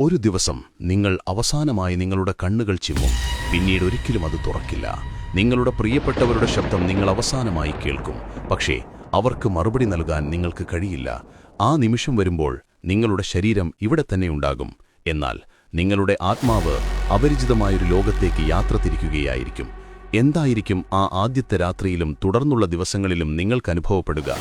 ഒരു ദിവസം നിങ്ങൾ അവസാനമായി നിങ്ങളുടെ കണ്ണുകൾ ചിമ്മും. പിന്നീട് ഒരിക്കലും അത് തുറക്കില്ല. നിങ്ങളുടെ പ്രിയപ്പെട്ടവരുടെ ശബ്ദം നിങ്ങൾ അവസാനമായി കേൾക്കും. പക്ഷേ അവർക്ക് മറുപടി നൽകാൻ നിങ്ങൾക്ക് കഴിയില്ല. ആ നിമിഷം വരുമ്പോൾ നിങ്ങളുടെ ശരീരം ഇവിടെ തന്നെ ഉണ്ടാകും. എന്നാൽ നിങ്ങളുടെ ആത്മാവ് അപരിചിതമായൊരു ലോകത്തേക്ക് യാത്ര തിരിക്കുകയായിരിക്കും. എന്തായിരിക്കും ആ ആദ്യത്തെ രാത്രിയിലും തുടർന്നുള്ള ദിവസങ്ങളിലും നിങ്ങൾക്ക് അനുഭവപ്പെടുക?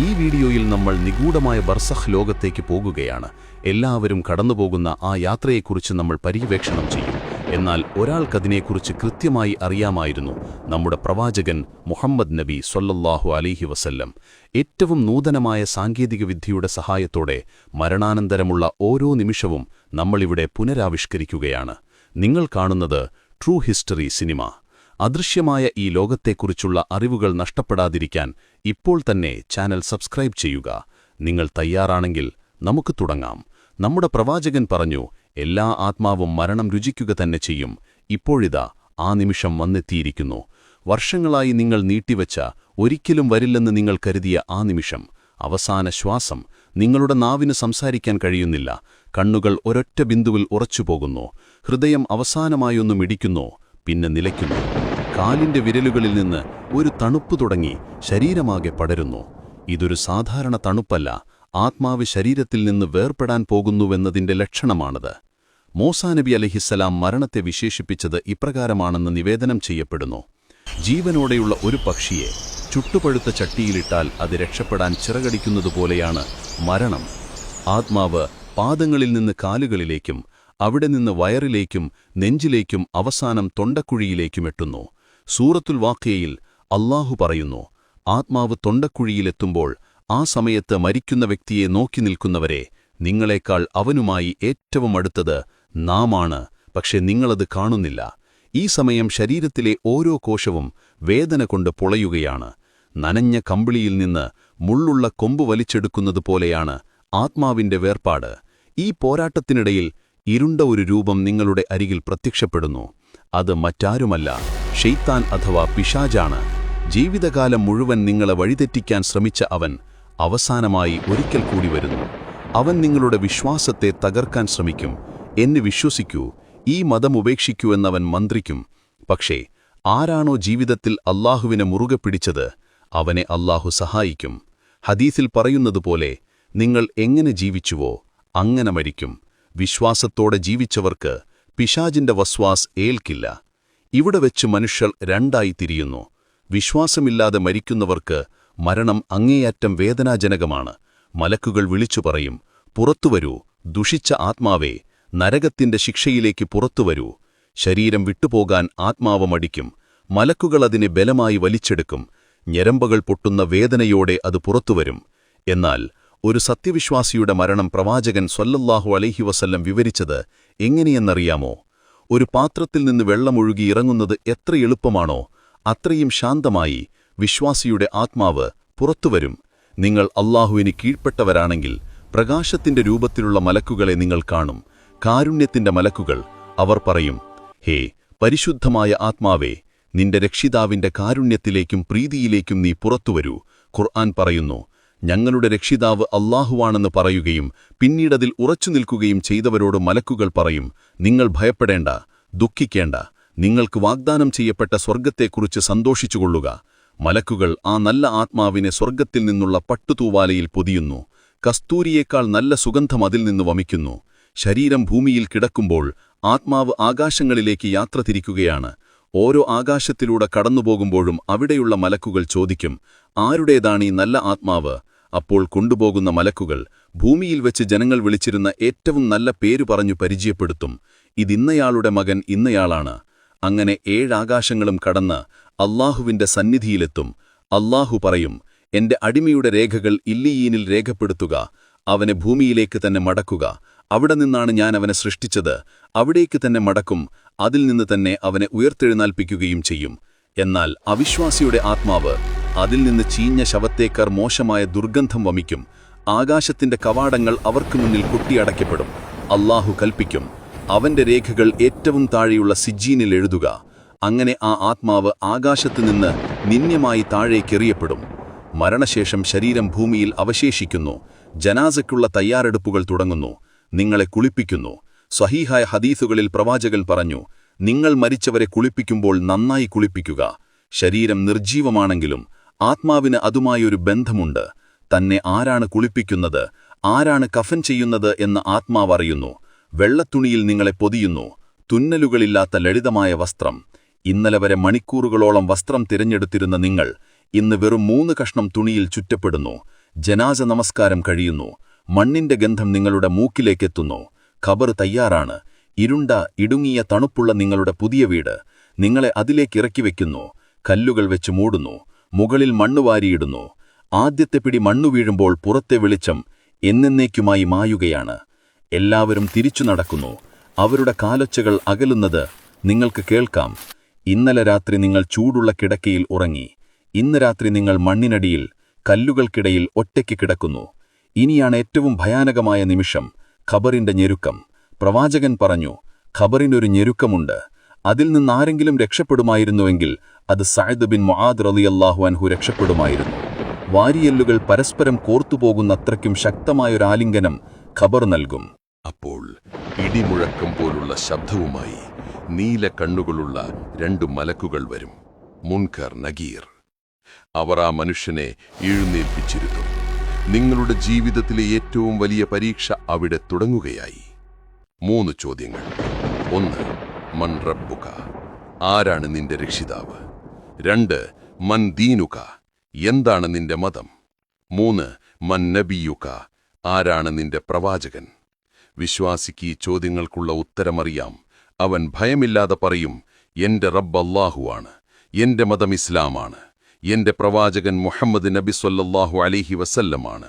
ഈ വീഡിയോയിൽ നമ്മൾ നിഗൂഢമായ ബർസഹ് ലോകത്തേക്ക് പോകുകയാണ്. എല്ലാവരും കടന്നുപോകുന്ന ആ യാത്രയെക്കുറിച്ച് നമ്മൾ പര്യവേക്ഷണം ചെയ്യും. എന്നാൽ ഒരാൾക്കതിനെക്കുറിച്ച് കൃത്യമായി അറിയാമായിരുന്നു നമ്മുടെ പ്രവാചകൻ മുഹമ്മദ് നബി സൊല്ലല്ലാഹു അലിഹി വസല്ലം. ഏറ്റവും നൂതനമായ സാങ്കേതികവിദ്യയുടെ സഹായത്തോടെ മരണാനന്തരമുള്ള ഓരോ നിമിഷവും നമ്മളിവിടെ പുനരാവിഷ്കരിക്കുകയാണ്. നിങ്ങൾ കാണുന്നത് ട്രൂ ഹിസ്റ്ററി സിനിമ. അദൃശ്യമായ ഈ ലോകത്തെക്കുറിച്ചുള്ള അറിവുകൾ നഷ്ടപ്പെടാതിരിക്കാൻ ഇപ്പോൾ തന്നെ ചാനൽ സബ്സ്ക്രൈബ് ചെയ്യുക. നിങ്ങൾ തയ്യാറാണെങ്കിൽ നമുക്ക് തുടങ്ങാം. നമ്മുടെ പ്രവാചകൻ പറഞ്ഞു എല്ലാ ആത്മാവും മരണം രുചിക്കുക തന്നെ ചെയ്യും. ഇപ്പോഴിതാ ആ നിമിഷം വന്നെത്തിയിരിക്കുന്നു. വർഷങ്ങളായി നിങ്ങൾ നീട്ടിവച്ച ഒരിക്കലും വരില്ലെന്ന് നിങ്ങൾ കരുതിയ ആ നിമിഷം അവസാന ശ്വാസം നിങ്ങളുടെ നാവിന് സംസാരിക്കാൻ കഴിയുന്നില്ല. കണ്ണുകൾ ഒരൊറ്റ ബിന്ദുവിൽ ഉറച്ചുപോകുന്നു. ഹൃദയം അവസാനമായൊന്നും ഇടിക്കുന്നു പിന്നെ നിലയ്ക്കുന്നു. കാലിന്റെ വിരലുകളിൽ നിന്ന് ഒരു തണുപ്പ് തുടങ്ങി ശരീരമാകെ പടരുന്നു. ഇതൊരു സാധാരണ തണുപ്പല്ല ആത്മാവ് ശരീരത്തിൽ നിന്ന് വേർപ്പെടാൻ പോകുന്നുവെന്നതിന്റെ ലക്ഷണമാണത്. മോസാനബി അലഹിസ്സലാം മരണത്തെ വിശേഷിപ്പിച്ചത് ഇപ്രകാരമാണെന്ന് നിവേദനം ചെയ്യപ്പെടുന്നു. ജീവനോടെയുള്ള ഒരു പക്ഷിയെ ചുട്ടുപഴുത്ത ചട്ടിയിലിട്ടാൽ അത് രക്ഷപ്പെടാൻ ചിറകടിക്കുന്നതുപോലെയാണ് മരണം. ആത്മാവ് പാദങ്ങളിൽ നിന്ന് കാലുകളിലേക്കും അവിടെ നിന്ന് വയറിലേക്കും നെഞ്ചിലേക്കും അവസാനം തൊണ്ടക്കുഴിയിലേക്കും എത്തുന്നു സൂറത്തുൽ വാക്കയിൽ അള്ളാഹു പറയുന്നു ആത്മാവ് തൊണ്ടക്കുഴിയിലെത്തുമ്പോൾ ആ സമയത്ത് മരിക്കുന്ന വ്യക്തിയെ നോക്കി നിൽക്കുന്നവരെ നിങ്ങളെക്കാൾ അവനുമായി ഏറ്റവും അടുത്തത് നാമാണ് പക്ഷെ നിങ്ങളത് കാണുന്നില്ല. ഈ സമയം ശരീരത്തിലെ ഓരോ കോശവും വേദന കൊണ്ട് പൊളയുകയാണ്. നനഞ്ഞ കമ്പിളിയിൽ നിന്ന് മുള്ളുള്ള കൊമ്പ് വലിച്ചെടുക്കുന്നത് പോലെയാണ് ആത്മാവിന്റെ വേർപാട്. ഈ പോരാട്ടത്തിനിടയിൽ ഇരുണ്ട ഒരു രൂപം നിങ്ങളുടെ അരികിൽ പ്രത്യക്ഷപ്പെടുന്നു. അത് മറ്റാരുമല്ല ഷെയ്ത്താൻ അഥവാ പിശാജാണ് ജീവിതകാലം മുഴുവൻ നിങ്ങളെ വഴിതെറ്റിക്കാൻ ശ്രമിച്ച അവൻ അവസാനമായി ഒരിക്കൽ കൂടി വരുന്നു. അവൻ നിങ്ങളുടെ വിശ്വാസത്തെ തകർക്കാൻ ശ്രമിക്കും. എന്നെ വിശ്വസിക്കൂ. ഈ മതം ഉപേക്ഷിക്കൂ എന്നവൻ മന്ത്രിക്കും. പക്ഷേ ആരാണോ ജീവിതത്തിൽ അല്ലാഹുവിനെ മുറുകെ പിടിച്ചത് അവനെ അല്ലാഹു സഹായിക്കും. ഹദീസിൽ പറയുന്നതുപോലെ നിങ്ങൾ എങ്ങനെ ജീവിച്ചുവോ അങ്ങനെ മരിക്കും. വിശ്വാസത്തോടെ ജീവിച്ചവർക്ക് പിശാജിന്റെ വസ്വാസ് ഏൽക്കില്ല. ഇവിടെ വെച്ച് മനുഷ്യർ രണ്ടായി തിരിയുന്നു. വിശ്വാസമില്ലാതെ മരിക്കുന്നവർക്ക് മരണം അങ്ങേയറ്റം വേദനാജനകമാണ്. മലക്കുകൾ വിളിച്ചു പറയും പുറത്തുവരൂ ദുഷിച്ച ആത്മാവേ നരകത്തിന്റെ ശിക്ഷയിലേക്ക് പുറത്തുവരൂ ശരീരം വിട്ടുപോകാൻ ആത്മാവ് മടിക്കും. മലക്കുകൾ അതിനെ ബലമായി വലിച്ചെടുക്കും. ഞരമ്പകൾ പൊട്ടുന്ന വേദനയോടെ അത് പുറത്തുവരും എന്നാൽ ഒരു സത്യവിശ്വാസിയുടെ മരണം പ്രവാചകൻ സ്വല്ലല്ലാഹു അലൈഹി വസല്ലം വിവരിച്ചത് എങ്ങനെയെന്നറിയാമോ? ഒരു പാത്രത്തിൽ നിന്ന് വെള്ളമൊഴുകി ഇറങ്ങുന്നത് എത്ര എളുപ്പമാണോ? അത്രയും ശാന്തമായി വിശ്വാസിയുടെ ആത്മാവ് പുറത്തുവരും. നിങ്ങൾ അള്ളാഹുവിന് കീഴ്പ്പെട്ടവരാണെങ്കിൽ പ്രകാശത്തിന്റെ രൂപത്തിലുള്ള മലക്കുകളെ നിങ്ങൾ കാണും. കാരുണ്യത്തിന്റെ മലക്കുകൾ അവർ പറയും ഹേ പരിശുദ്ധമായ ആത്മാവേ നിന്റെ രക്ഷിതാവിന്റെ കാരുണ്യത്തിലേക്കും പ്രീതിയിലേക്കും നീ പുറത്തുവരൂ. ഖുർആൻ പറയുന്നു ഞങ്ങളുടെ രക്ഷിതാവ് അള്ളാഹുവാണെന്ന് പറയുകയും പിന്നീടതിൽ ഉറച്ചു നിൽക്കുകയും ചെയ്തവരോട് മലക്കുകൾ പറയും നിങ്ങൾ ഭയപ്പെടേണ്ട ദുഃഖിക്കേണ്ട. നിങ്ങൾക്ക് വാഗ്ദാനം ചെയ്യപ്പെട്ട സ്വർഗത്തെക്കുറിച്ച് സന്തോഷിച്ചുകൊള്ളുക. മലക്കുകൾ ആ നല്ല ആത്മാവിനെ സ്വർഗത്തിൽ നിന്നുള്ള പട്ടുതൂവാലയിൽ പൊതിയുന്നു. കസ്തൂരിയേക്കാൾ നല്ല സുഗന്ധം അതിൽ നിന്ന് വമിക്കുന്നു. ശരീരം ഭൂമിയിൽ കിടക്കുമ്പോൾ ആത്മാവ് ആകാശങ്ങളിലേക്ക് യാത്ര തിരിക്കുകയാണ്. ഓരോ ആകാശത്തിലൂടെ കടന്നുപോകുമ്പോഴും അവിടെയുള്ള മലക്കുകൾ ചോദിക്കും ആരുടേതാണീ നല്ല ആത്മാവ്? അപ്പോൾ കൊണ്ടുപോകുന്ന മലക്കുകൾ ഭൂമിയിൽ വെച്ച് ജനങ്ങൾ വിളിച്ചിരുന്ന ഏറ്റവും നല്ല പേരു പറഞ്ഞു പരിചയപ്പെടുത്തും ഇതിന്നയാളുടെ മകൻ ഇന്നയാളാണ്. അങ്ങനെ ഏഴാകാശങ്ങളും കടന്ന് അള്ളാഹുവിന്റെ സന്നിധിയിലെത്തും. അള്ളാഹു പറയും എന്റെ അടിമയുടെ രേഖകൾ ഇല്ലിയീനിൽ രേഖപ്പെടുത്തുക അവനെ ഭൂമിയിലേക്ക് തന്നെ മടക്കുക. അവിടെ നിന്നാണ് ഞാൻ അവനെ സൃഷ്ടിച്ചത്. അവിടേക്ക് തന്നെ മടക്കും അതിൽ നിന്ന് തന്നെ അവനെ ഉയർത്തെഴുന്നേൽപ്പിക്കുകയും ചെയ്യും. എന്നാൽ അവിശ്വാസിയുടെ ആത്മാവ് അതിൽ നിന്ന് ചീഞ്ഞ ശവത്തേക്കാർ മോശമായ ദുർഗന്ധം വമിക്കും. ആകാശത്തിന്റെ കവാടങ്ങൾ അവർക്കു മുന്നിൽ കൊട്ടിയടയ്ക്കപ്പെടും. അള്ളാഹു കൽപ്പിക്കും അവന്റെ രേഖകൾ ഏറ്റവും താഴെയുള്ള സിജീനിൽ എഴുതുക. അങ്ങനെ ആ ആത്മാവ് ആകാശത്തു നിന്ന് നിന്യമായി താഴേക്കെറിയപ്പെടും. മരണശേഷം ശരീരം ഭൂമിയിൽ അവശേഷിക്കുന്നു. ജനാസയ്ക്കുള്ള തയ്യാറെടുപ്പുകൾ തുടങ്ങുന്നു. നിങ്ങളെ കുളിപ്പിക്കുന്നു. സഹീഹായ ഹദീസുകളിൽ പ്രവാചകൻ പറഞ്ഞു നിങ്ങൾ മരിച്ചവരെ കുളിപ്പിക്കുമ്പോൾ നന്നായി കുളിപ്പിക്കുക. ശരീരം നിർജീവമാണെങ്കിലും ആത്മാവിന് അതുമായൊരു ബന്ധമുണ്ട്. തന്നെ ആരാണ് കുളിപ്പിക്കുന്നത്? ആരാണ് കഫൻ ചെയ്യുന്നത്? എന്ന് ആത്മാവ് അറിയുന്നു. വെള്ളത്തുണിയിൽ നിങ്ങളെ പൊതിയുന്നു. തുന്നലുകളില്ലാത്ത ലളിതമായ വസ്ത്രം. ഇന്നലെ വരെ മണിക്കൂറുകളോളം വസ്ത്രം തിരഞ്ഞെടുത്തിരുന്ന നിങ്ങൾ ഇന്ന് വെറും മൂന്ന് കഷ്ണം തുണിയിൽ ചുറ്റപ്പെടുന്നു. ജനാസ നമസ്കാരം കഴിയുന്നു. മണ്ണിന്റെ ഗന്ധം നിങ്ങളുടെ മൂക്കിലേക്കെത്തുന്നു. ഖബർ തയ്യാറാണ്. ഇരുണ്ട ഇടുങ്ങിയ തണുപ്പുള്ള നിങ്ങളുടെ പുതിയ വീട്. നിങ്ങളെ അതിലേക്ക് ഇറക്കി വയ്ക്കുന്നു കല്ലുകൾ വെച്ച് മൂടുന്നു. മുകളിൽ മണ്ണ് വാരിയിടുന്നു. ആദ്യത്തെ പിടി മണ്ണു വീഴുമ്പോൾ പുറത്തെ വെളിച്ചം എന്നേക്കുമായി മായുകയാണ്. എല്ലാവരും തിരിച്ചു നടക്കുന്നു. അവരുടെ കാലൊച്ചകൾ അകലുന്നത് നിങ്ങൾക്ക് കേൾക്കാം. ഇന്നലെ രാത്രി നിങ്ങൾ ചൂടുള്ള കിടക്കയിൽ ഉറങ്ങി. ഇന്ന് രാത്രി നിങ്ങൾ മണ്ണിനടിയിൽ കല്ലുകൾക്കിടയിൽ ഒറ്റയ്ക്ക് കിടക്കുന്നു. ഇനിയാണ് ഏറ്റവും ഭയാനകമായ നിമിഷം ഖബറിന്റെ ഞെരുക്കം. പ്രവാചകൻ പറഞ്ഞു ഖബറിനൊരു ഞെരുക്കമുണ്ട്. അതിൽ നിന്നാരെങ്കിലും രക്ഷപ്പെടുമായിരുന്നുവെങ്കിൽ അത് സഅദ് ബിൻ മുആദ് റളിയല്ലാഹു അൻഹു രക്ഷപ്പെടുമായിരുന്നു. വാരിയെല്ലുകൾ പരസ്പരം കോർത്തുപോകുന്നത്രയ്ക്കും ശക്തമായൊരു ആലിംഗനം ഖബർ നൽകും. അപ്പോൾ ഇടിമുഴക്കം പോലുള്ള ശബ്ദവുമായി നീല കണ്ണുകളുള്ള രണ്ടു മലക്കുകൾ വരും. മുൻകർ നഗീർ. അവർ ആ മനുഷ്യനെ എഴുന്നേൽപ്പിച്ചിരുന്നു. നിങ്ങളുടെ ജീവിതത്തിലെ ഏറ്റവും വലിയ പരീക്ഷ അവിടെ തുടങ്ങുകയായി. മൂന്ന് ചോദ്യങ്ങൾ. ഒന്ന് മൻ റബ്ബുക. ആരാണ് നിന്റെ രക്ഷിതാവ്? രണ്ട് മൻ ദീനുക. എന്താണ് നിന്റെ മതം? മൂന്ന് മൻ നബിയുക. ആരാണ് നിന്റെ പ്രവാചകൻ? വിശ്വാസിക്ക് ഈ ചോദ്യങ്ങൾക്കുള്ള ഉത്തരമറിയാം. അവൻ ഭയമില്ലാതെ പറയും എന്റെ റബ്ബ് അല്ലാഹുവാണ് എന്റെ മതം ഇസ്ലാമാണ് എന്റെ പ്രവാചകൻ മുഹമ്മദ് നബി സൊല്ലാഹു അലിഹി വസല്ലമാണ്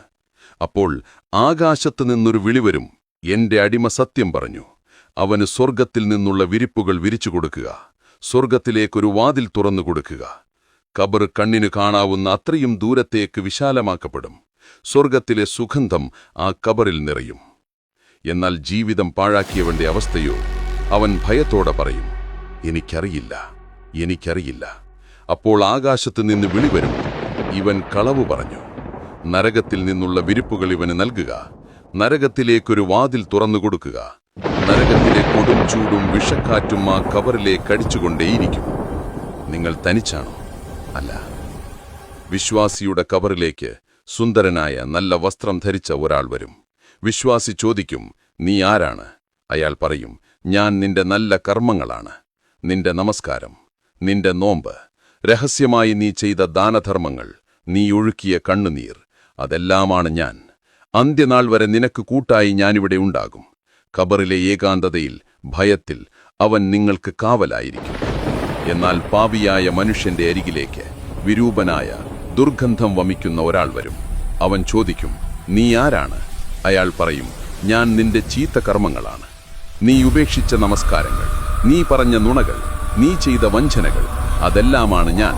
അപ്പോൾ ആകാശത്ത് നിന്നൊരു വിളിവരും എന്റെ അടിമ സത്യം പറഞ്ഞു. അവന് സ്വർഗത്തിൽ നിന്നുള്ള വിരിപ്പുകൾ വിരിച്ചു കൊടുക്കുക. സ്വർഗത്തിലേക്കൊരു വാതിൽ തുറന്നു കൊടുക്കുക. കബർ കണ്ണിനു കാണാവുന്ന അത്രയും ദൂരത്തേക്ക് വിശാലമാക്കപ്പെടും. സ്വർഗത്തിലെ സുഗന്ധം ആ കബറിൽ നിറയും. എന്നാൽ ജീവിതം പാഴാക്കിയവന്റെ അവസ്ഥയോ അവൻ ഭയത്തോടെ പറയും എനിക്കറിയില്ല എനിക്കറിയില്ല. അപ്പോൾ ആകാശത്ത് നിന്ന് വിളിവരും. ഇവൻ കളവ് പറഞ്ഞു നരകത്തിൽ നിന്നുള്ള വിരിപ്പുകൾ ഇവന് നൽകുക. നരകത്തിലേക്കൊരു വാതിൽ തുറന്നു കൊടുക്കുക. നരകത്തിലെ കൊടും ചൂടും വിഷക്കാറ്റും ആ കവറിലെ കടിച്ചുകൊണ്ടേയിരിക്കും. നിങ്ങൾ തനിച്ചാണോ? അല്ല. വിശ്വാസിയുടെ കവറിലേക്ക് സുന്ദരനായ നല്ല വസ്ത്രം ധരിച്ച ഒരാൾ വരും. വിശ്വാസി ചോദിക്കും നീ ആരാണ്? അയാൾ പറയും ഞാൻ നിന്റെ നല്ല കർമ്മങ്ങളാണ്. നിന്റെ നമസ്കാരം നിന്റെ നോമ്പ് രഹസ്യമായി നീ ചെയ്ത ദാനധർമ്മങ്ങൾ നീ ഒഴുക്കിയ കണ്ണുനീർ അതെല്ലാമാണ് ഞാൻ. അന്ത്യനാൾ വരെ നിനക്ക് കൂട്ടായി ഞാനിവിടെ ഉണ്ടാകും. ഖബറിലെ ഏകാന്തതയിൽ ഭയത്തിൽ അവൻ നിങ്ങൾക്ക് കാവലായിരിക്കും. എന്നാൽ പാവിയായ മനുഷ്യന്റെ അരികിലേക്ക് വിരൂപനായ ദുർഗന്ധം വമിക്കുന്ന ഒരാൾ വരും. അവൻ ചോദിക്കും നീ ആരാണ്? അയാൾ പറയും ഞാൻ നിന്റെ ചീത്ത കർമ്മങ്ങളാണ്. നീ ഉപേക്ഷിച്ച നമസ്കാരങ്ങൾ നീ പറഞ്ഞ നുണകൾ നീ ചെയ്ത വഞ്ചനകൾ അതെല്ലാമാണ് ഞാൻ.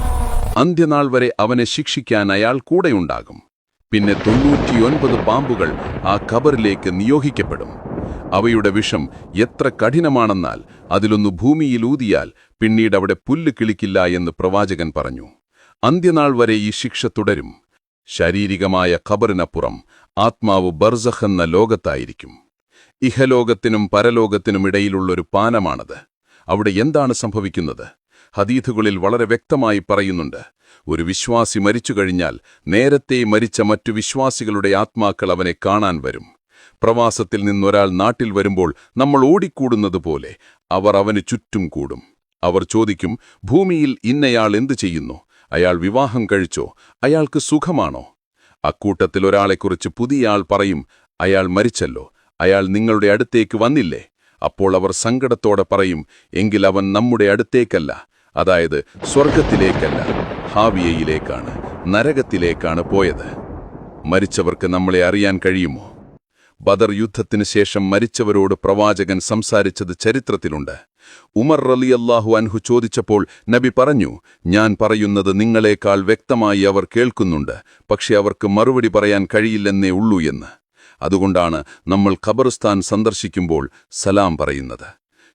അന്ത്യനാൾ വരെ അവനെ ശിക്ഷിക്കാൻ അയാൾ കൂടെയുണ്ടാകും. പിന്നെ തൊണ്ണൂറ്റിയൊൻപത് പാമ്പുകൾ ആ കബറിലേക്ക് നിയോഗിക്കപ്പെടും. അവയുടെ വിഷം എത്ര കഠിനമാണെന്നാൽ അതിലൊന്ന് ഭൂമിയിൽ ഊതിയാൽ പിന്നീട് അവിടെ പുല്ല് കിളിക്കില്ല എന്ന് പ്രവാചകൻ പറഞ്ഞു. അന്ത്യനാൾ വരെ ഈ ശിക്ഷ തുടരും. ശാരീരികമായ ഖബറിനപ്പുറം ആത്മാവ് ബർസഖ് എന്ന ലോകത്തായിരിക്കും. ഇഹലോകത്തിനും പരലോകത്തിനും ഇടയിലുള്ളൊരു പാനമാണത്. അവിടെ എന്താണ് സംഭവിക്കുന്നത്? ഹദീഥുകളിൽ വളരെ വ്യക്തമായി പറയുന്നുണ്ട്. ഒരു വിശ്വാസി മരിച്ചു കഴിഞ്ഞാൽ നേരത്തെ മരിച്ച മറ്റു വിശ്വാസികളുടെ ആത്മാക്കൾ അവനെ കാണാൻ വരും. പ്രവാസത്തിൽ നിന്നൊരാൾ നാട്ടിൽ വരുമ്പോൾ നമ്മൾ ഓടിക്കൂടുന്നത് പോലെ അവർ അവന് ചുറ്റും കൂടും. അവർ ചോദിക്കും ഭൂമിയിൽ ഇന്നയാൾ എന്തു ചെയ്യുന്നു? അയാൾ വിവാഹം കഴിച്ചോ? അയാൾക്ക് സുഖമാണോ? അക്കൂട്ടത്തിൽ ഒരാളെക്കുറിച്ച് പുതിയ ആൾ പറയും അയാൾ മരിച്ചല്ലോ. അയാൾ നിങ്ങളുടെ അടുത്തേക്ക് വന്നില്ലേ? അപ്പോൾ അവർ സങ്കടത്തോടെ പറയും എങ്കിൽ അവൻ നമ്മുടെ അടുത്തേക്കല്ല. അതായത് സ്വർഗത്തിലേക്കല്ല ഹാവിയയിലേക്കാണ് നരകത്തിലേക്കാണ് പോയത്. മരിച്ചവർക്ക് നമ്മളെ അറിയാൻ കഴിയുമോ? ബദർ യുദ്ധത്തിനു ശേഷം മരിച്ചവരോട് പ്രവാചകൻ സംസാരിച്ചത് ചരിത്രത്തിലുണ്ട്. ഉമർ റലിയല്ലാഹു അൻഹു ചോദിച്ചപ്പോൾ നബി പറഞ്ഞു ഞാൻ പറയുന്നത് നിങ്ങളെക്കാൾ വ്യക്തമായി അവർ കേൾക്കുന്നുണ്ട് പക്ഷെ അവർക്ക് മറുപടി പറയാൻ കഴിയില്ലെന്നേ ഉള്ളൂ എന്ന്. അതുകൊണ്ടാണ് നമ്മൾ ഖബർസ്ഥാൻ സന്ദർശിക്കുമ്പോൾ സലാം പറയുന്നത്.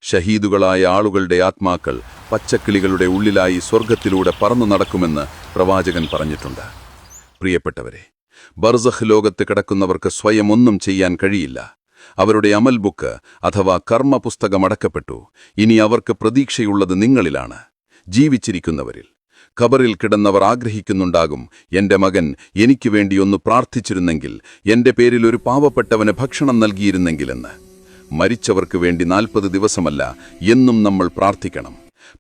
ഷഹീദുകളായ ആളുകളുടെ ആത്മാക്കൾ പച്ചക്കിളികളുടെ ഉള്ളിലായി സ്വർഗത്തിലൂടെ പറന്നു നടക്കുമെന്ന് പ്രവാചകൻ പറഞ്ഞിട്ടുണ്ട്. പ്രിയപ്പെട്ടവരെ ബർസഖ് ലോകത്ത് കിടക്കുന്നവർക്ക് സ്വയം ഒന്നും ചെയ്യാൻ കഴിയില്ല. അവരുടെ അമൽ ബുക്ക് അഥവാ കർമ്മ പുസ്തകം അടക്കപ്പെട്ടു. ഇനി അവർക്ക് പ്രതീക്ഷയുള്ളത് നിങ്ങളിലാണ്. ജീവിച്ചിരിക്കുന്നവരിൽ. ഖബറിൽ കിടന്നവർ ആഗ്രഹിക്കുന്നുണ്ടാകും എന്റെ മകൻ എനിക്ക് വേണ്ടി ഒന്ന് പ്രാർത്ഥിച്ചിരുന്നെങ്കിൽ എന്റെ പേരിൽ ഒരു പാവപ്പെട്ടവന് ഭക്ഷണം നൽകിയിരുന്നെങ്കിലെന്ന്. മരിച്ചവർക്ക് വേണ്ടി നാൽപ്പത് ദിവസമല്ല എന്നും നമ്മൾ പ്രാർത്ഥിക്കണം.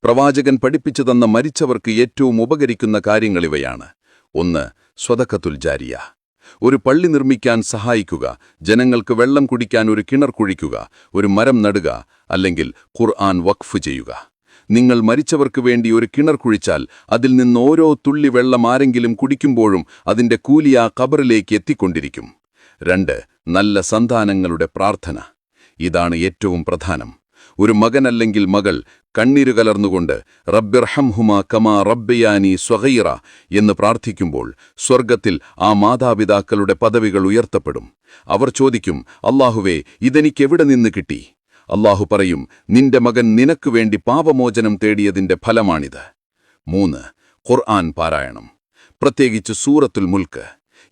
പ്രവാചകൻ പഠിപ്പിച്ചു തന്ന മരിച്ചവർക്ക് ഏറ്റവും ഉപകരിക്കുന്ന കാര്യങ്ങളിവയാണ് ഒന്ന് സ്വതക്കത്തുൽ ജാരിയ. ഒരു പള്ളി നിർമ്മിക്കാൻ സഹായിക്കുക ജനങ്ങൾക്ക് വെള്ളം കുടിക്കാൻ ഒരു കിണർ കുഴിക്കുക ഒരു മരം നടുക അല്ലെങ്കിൽ ഖുർആൻ വഖഫ് ചെയ്യുക. നിങ്ങൾ മരിച്ചവർക്ക് വേണ്ടി ഒരു കിണർ കുഴിച്ചാൽ അതിൽ നിന്ന് ഓരോ തുള്ളി വെള്ളം ആരെങ്കിലും കുടിക്കുമ്പോഴും അതിന്റെ കൂലി ആ ഖബറിലേക്ക് എത്തിക്കൊണ്ടിരിക്കും. രണ്ട് നല്ല സന്താനങ്ങളുടെ പ്രാർത്ഥന. ഇതാണ് ഏറ്റവും പ്രധാനം. ഒരു മകൻ അല്ലെങ്കിൽ മകൾ കണ്ണീരു കലർന്നുകൊണ്ട് റബ്ബിർഹംഹുമ കമാ റബ്ബയാനി സ്വഹൈറ എന്ന് പ്രാർത്ഥിക്കുമ്പോൾ സ്വർഗത്തിൽ ആ മാതാപിതാക്കളുടെ പദവികൾ ഉയർത്തപ്പെടും. അവർ ചോദിക്കും അള്ളാഹുവേ ഇതെനിക്കെവിടെ നിന്ന് കിട്ടി? അള്ളാഹു പറയും നിന്റെ മകൻ നിനക്കു വേണ്ടി പാപമോചനം തേടിയതിന്റെ ഫലമാണിത്. മൂന്ന് ഖുർആൻ പാരായണം. പ്രത്യേകിച്ച് സൂറത്തുൽ മുൽക്ക്.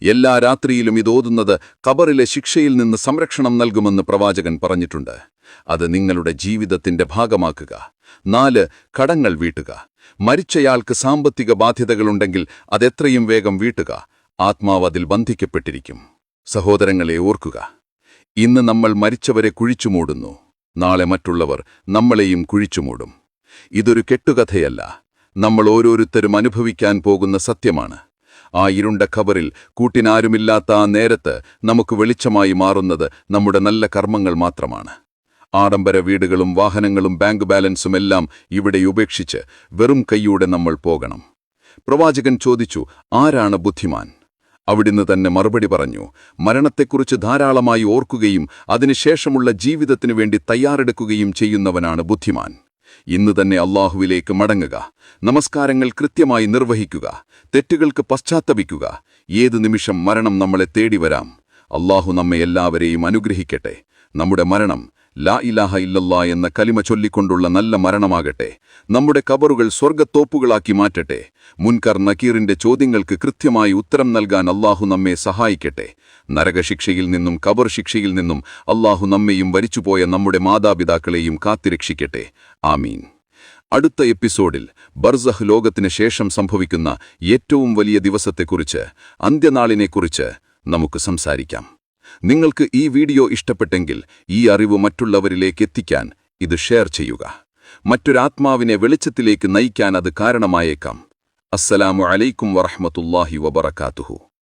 എല്ലാ രാത്രിയിലും ഇതോതുന്നത് കബറിലെ ശിക്ഷയിൽ നിന്ന് സംരക്ഷണം നൽകുമെന്ന് പ്രവാചകൻ പറഞ്ഞിട്ടുണ്ട്. അത് നിങ്ങളുടെ ജീവിതത്തിന്റെ ഭാഗമാക്കുക. നാല് കടങ്ങൾ വീട്ടുക. മരിച്ചയാൾക്ക് സാമ്പത്തിക ബാധ്യതകളുണ്ടെങ്കിൽ അതെത്രയും വേഗം വീട്ടുക. ആത്മാവ് അതിൽ ബന്ധിക്കപ്പെട്ടിരിക്കും. സഹോദരങ്ങളെ ഓർക്കുക. ഇന്ന് നമ്മൾ മരിച്ചവരെ കുഴിച്ചുമൂടുന്നു. നാളെ മറ്റുള്ളവർ നമ്മളെയും കുഴിച്ചുമൂടും. ഇതൊരു കെട്ടുകഥയല്ല. നമ്മൾ ഓരോരുത്തരും അനുഭവിക്കാൻ പോകുന്ന സത്യമാണ്. ആ ഇരുണ്ട ഖബറിൽ കൂട്ടിനാരുമില്ലാത്ത ആ നേരത്ത് നമുക്ക് വെളിച്ചമായി മാറുന്നത് നമ്മുടെ നല്ല കർമ്മങ്ങൾ മാത്രമാണ്. ആഡംബര വീടുകളും വാഹനങ്ങളും ബാങ്ക് ബാലൻസും എല്ലാം ഇവിടെ ഉപേക്ഷിച്ച് വെറും കൈയോടെ നമ്മൾ പോകണം. പ്രവാചകൻ ചോദിച്ചു ആരാണ് ബുദ്ധിമാൻ? അവിടുന്ന് തന്നെ മറുപടി പറഞ്ഞു മരണത്തെക്കുറിച്ച് ധാരാളമായി ഓർക്കുകയും അതിനുശേഷമുള്ള ജീവിതത്തിനു വേണ്ടി തയ്യാറെടുക്കുകയും ചെയ്യുന്നവനാണ് ബുദ്ധിമാൻ. ഇന്ന് തന്നെ അള്ളാഹുവിലേക്ക് മടങ്ങുക നമസ്കാരങ്ങൾ കൃത്യമായി നിർവഹിക്കുക തെറ്റുകൾക്ക് പശ്ചാത്തപിക്കുക. ഏതു നിമിഷം മരണം നമ്മളെ തേടി വരാം അള്ളാഹു നമ്മെ എല്ലാവരെയും അനുഗ്രഹിക്കട്ടെ. നമ്മുടെ മരണം ലാ ഇലാഹ ഇല്ലല്ലാ എന്ന കലിമ ചൊല്ലിക്കൊണ്ടുള്ള നല്ല മരണമാകട്ടെ. നമ്മുടെ കബറുകൾ സ്വർഗത്തോപ്പുകളാക്കി മാറ്റട്ടെ. മുൻകർ നക്കീറിന്റെ ചോദ്യങ്ങൾക്ക് കൃത്യമായി ഉത്തരം നൽകാൻ അള്ളാഹു നമ്മെ സഹായിക്കട്ടെ. നരകശിക്ഷയിൽ നിന്നും കബർ ശിക്ഷയിൽ നിന്നും അള്ളാഹു നമ്മെയും വരിച്ചുപോയ നമ്മുടെ മാതാപിതാക്കളെയും കാത്തിരക്ഷിക്കട്ടെ. ആമീൻ. അടുത്ത എപ്പിസോഡിൽ ബർസഹ് ലോകത്തിന് ശേഷം സംഭവിക്കുന്ന ഏറ്റവും വലിയ ദിവസത്തെക്കുറിച്ച് അന്ത്യനാളിനെക്കുറിച്ച് നമുക്ക് സംസാരിക്കാം. നിങ്ങൾക്ക് ഈ വീഡിയോ ഇഷ്ടപ്പെട്ടെങ്കിൽ ഈ അറിവ് മറ്റുള്ളവരിലേക്ക് എത്തിക്കാൻ ഇത് ഷെയർ ചെയ്യുക. മറ്റൊരാത്മാവിനെ വെളിച്ചത്തിലേക്ക് നയിക്കാൻ അത് കാരണമായേക്കാം. അസ്സലാമു അലൈക്കും വറഹ്മത്തുള്ളാഹി വബറകാതുഹു.